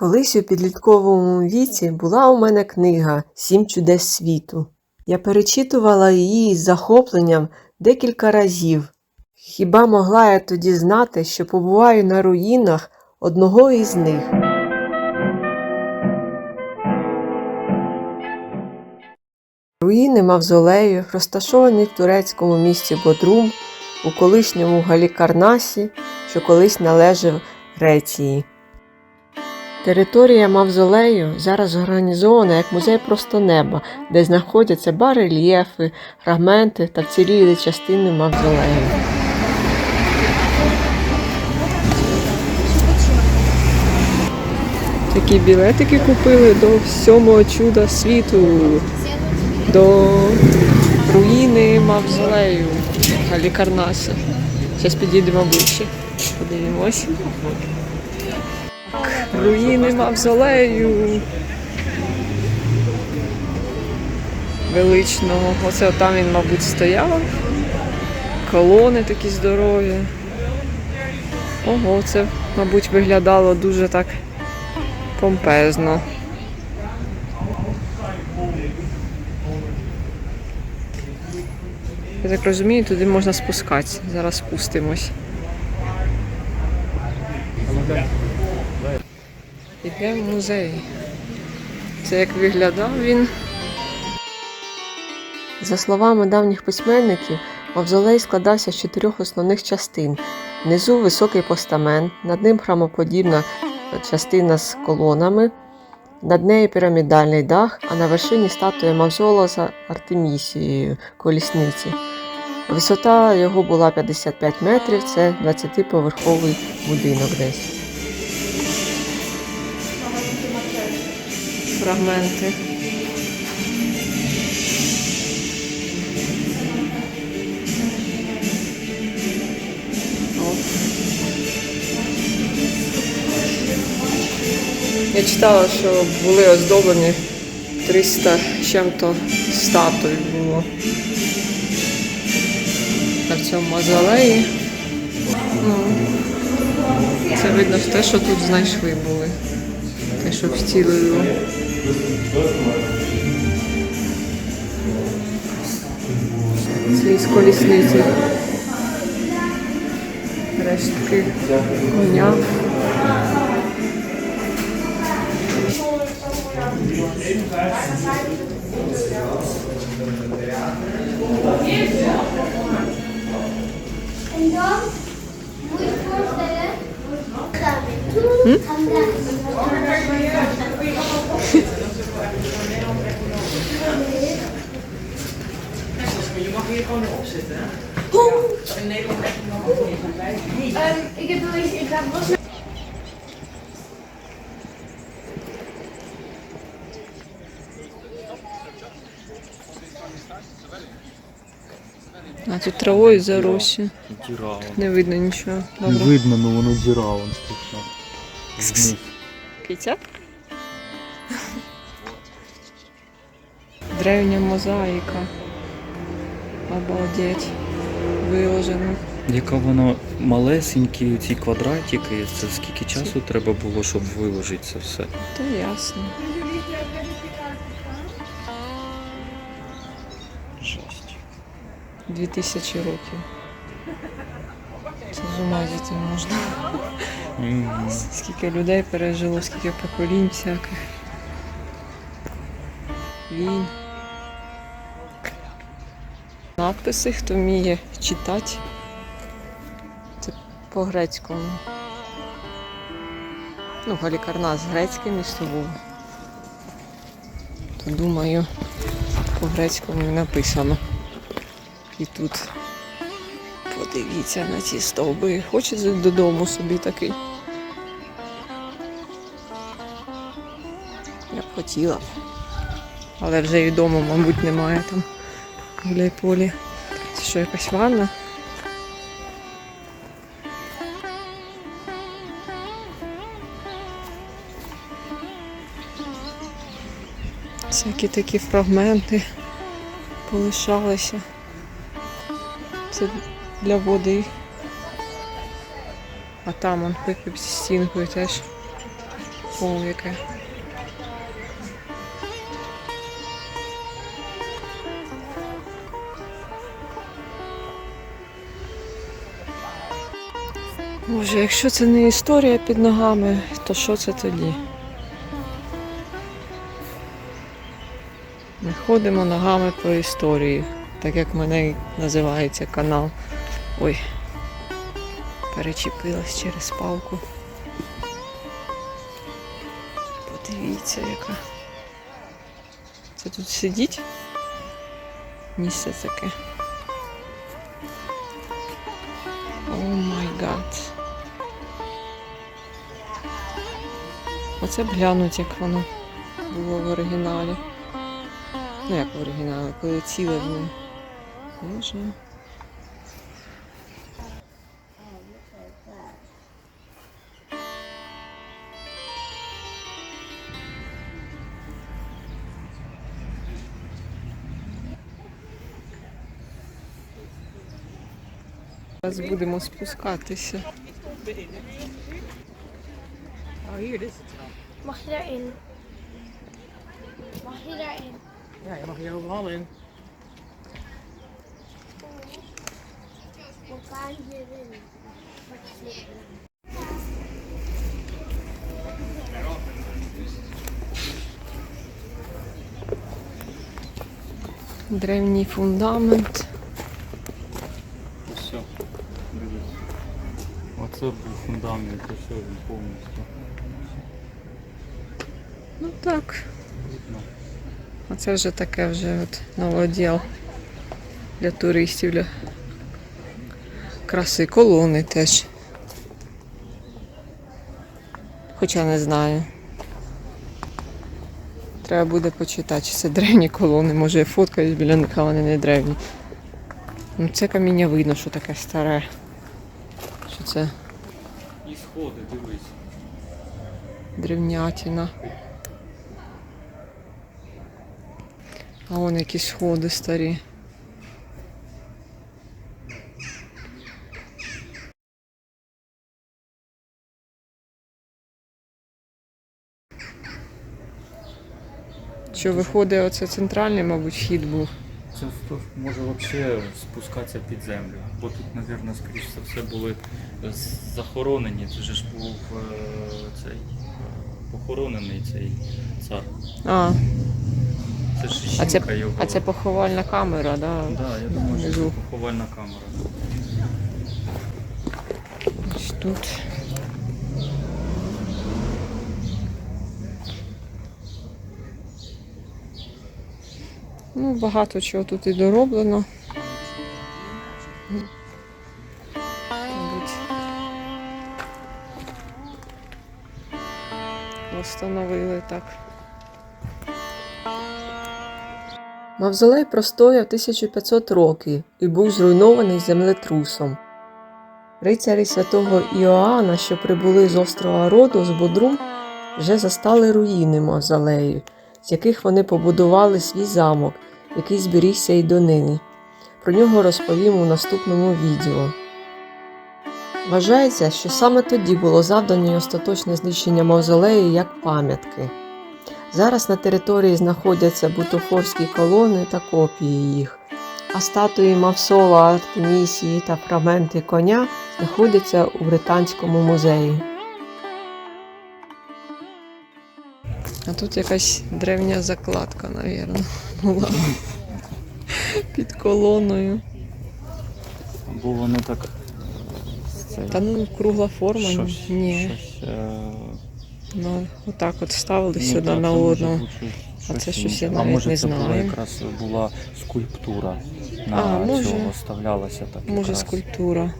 Колись у підлітковому віці була у мене книга Сім чудес світу. Я перечитувала її з захопленням декілька разів. Хіба могла я тоді знати, що побуваю на руїнах одного із них? Руїни мавзолею, розташовані в турецькому місті Бодрум, у колишньому Галікарнасі, що колись належав Греції. Територія мавзолею зараз організована як музей просто неба, де знаходяться барельєфи, фрагменти та вцілілі частини мавзолею. Такі білетики купили до сьомого чуда світу, до руїни мавзолею Галікарнаса. Зараз підійдемо ближче. Подивимось. Руїни мавзолею. Величного. Оце там він, мабуть, стояв. Колони такі здорові. Ого, це, мабуть, виглядало дуже так помпезно. Я так розумію, туди можна спускатися. Зараз спустимось. Йдемо в музей. Це як виглядав він. За словами давніх письменників, мавзолей складався з чотирьох основних частин. Внизу високий постамент, над ним храмоподібна частина з колонами, над нею пірамідальний дах, а на вершині статуя Мавзола з Артемісією колісниці. Висота його була 55 метрів, це 20-поверховий будинок десь. Фрагменти. Я читала, що були оздоблені 300 чим-то статуй було на цьому мазолеї. Ну, це видно те, що тут знайшли були. Те, що вцілили. Це із колісниці. Рештки коня. En gewoon erop zitten, hè? In Nederland heb je nog niet. Ik heb wel eens in was. А тут травою заросі. Діра. Не видно нічого. Не Добре. видно, ну воно діра вон страшна. Вниз. Киця? Древня мозаїка. Обалдеть. Виложено. Яка воно малесенькі ці квадратики, це скільки часу треба було, щоб виложити це все? Та ясно. Жесть. Дві тисячі років. Це з ума зійти можна. Мгм. Скільки людей пережило, скільки поколінь всяких. Війн. Надписи, хто вміє читати. Це по-грецькому. Ну, Галікарнас грецьке місто було. То думаю, по-грецькому і написано. І тут подивіться на ці стовби. Хочеться додому собі такий. Я б хотіла. Але вже і вдома, мабуть, немає там Гуляйполі. Це що, якась ванна? Всякі такі фрагменти полишалися. Це для води. А там он під стінкою теж О, яке. Боже, якщо це не історія під ногами, то що це тоді? Ми ходимо ногами по історії, так як мене називається канал. Ой, перечепилась через палку. Подивіться, яка. Це тут сидіть? Місце таке. О май гад. Оце б глянуть, як воно було в оригіналі. Ну як в оригіналі, коли ціле було. Боже. Зараз будемо спускатися. Mag je daarin? Mag je daarin? Ja, je mag hier overal in. We gaan hierin. Древній фундамент. Все. Дивись. Оце був фундамент, і все він повністю. Ну так. видно. А це вже таке вже от новоділ для туристів, для краси. Колони теж. Хоча не знаю. Треба буде почитати, чи це древні колони. Може я фоткаюсь біля них, а вони не древні. Ну це каміння видно, що таке старе. Що це І сходи, дивись. древнятина. А вон якісь сходи старі. Що виходить, оце центральний, мабуть, вхід був. Це може взагалі спускатися під землю. Бо тут, мабуть, скоріш за все були захоронені. Це ж був е, цей е, похоронений цей цар. А, Це ж а це, його. а це поховальна камера, да? Да, я думаю, що це поховальна камера. Ось тут. Ну, багато чого тут і дороблено. Встановили так. Мавзолей простояв 1500 років і був зруйнований землетрусом. Рицарі святого Іоанна, що прибули з острова Роду з Бодрум, вже застали руїни мавзолею, з яких вони побудували свій замок, який зберігся й донині. Про нього розповім у наступному відео. Вважається, що саме тоді було завдано остаточне знищення мавзолею як пам'ятки. Зараз на території знаходяться бутафорські колони та копії їх, а статуї Мавсола, Артемісії та фрагменти коня знаходяться у Британському музеї. А тут якась древня закладка, мабуть, була під колоною. Бо вони так. Та ну кругла форма. щось, Ні. щось, е, Ну, отак от ставили ну, сюди на одну. А це щось я А навіть може не це була знаю. якраз була скульптура на А, може. цього вставлялася так. Може, якраз. скульптура.